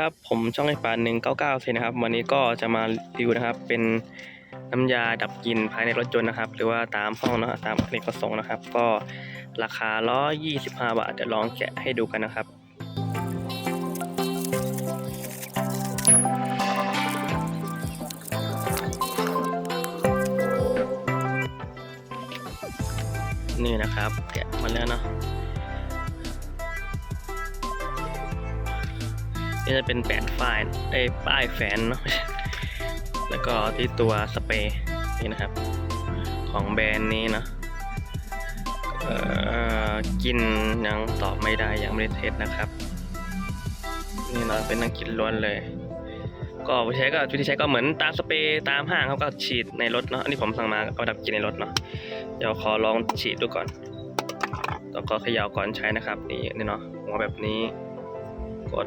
ครับ ผมช่องไอปานหนึ่งเก้าเก้าเซนนะครับ วันนี้ก็จะมารีวิวนะครับ เป็นน้ำยาดับกลิ่นภายในรถยนต์นะครับ หรือว่าตามห้องเนะตามอเนกประสงค์นะครับ ก็ราคา125บาทเดี๋ยวลองแกะให้ดูกันนะครับนี่นะครับ แกะมาแล้วเนาะ นี่จะเป็นแปะฝ้ายไอ้ป้ายแฝนเนาะแล้วก็ที่ตัวสเปรย์นี่นะครับ ของแบรนด์นี้เนอะกินยังตอบไม่ได้ยังไม่ได้เทสนะครับ นี่เราเป็นนักกินล้วนเลย ก็วิธีใช้ก็วิธีใช้ก็เหมือนตามสเปรย์ตามห้างเขาก็ฉีดในรถเนาะอันนี้ผมสั่งมาเอาดับกินในรถเนาะเดี๋ยวขอลองฉีดดูก่อนแล้วก็เขย่าก่อนใช้นะครับ นี่นี่เนาะหัวแบบนี้ กด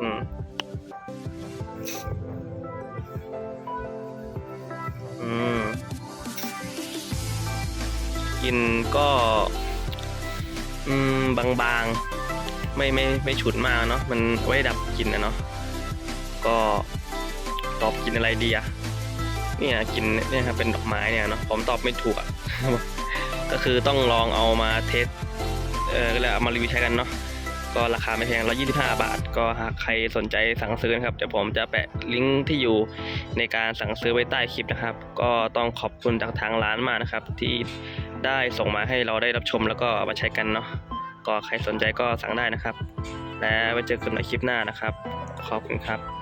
อืม อืม กินก็ อืม บางๆ ไม่ไม่ไม่ฉุนมากเนาะ มันไว้ดับกินนะเนาะ ก็ตอบกินอะไรดีอะเนี่ยกินเนี่ยครับเป็นดอกไม้เนี่ยเนาะผมตอบไม่ถูกอะก็คือต้องลองเอามาเทสเออก็เลยเอามารีวิวใช้กันเนาะ ก็ราคาไม่แพง 125 บาท ก็หากใครสนใจสั่งซื้อนะครับเดี๋ยวผมจะแปะลิงก์ที่อยู่ในการสั่งซื้อไว้ใต้คลิปนะครับ ก็ต้องขอบคุณจากทางร้านมากนะครับ ที่ได้ส่งมาให้เราได้รับชมแล้วก็มาใช้กันเนาะก็ใครสนใจก็สั่งได้นะครับ และไว้เจอกันในคลิปหน้านะครับ ขอบคุณครับ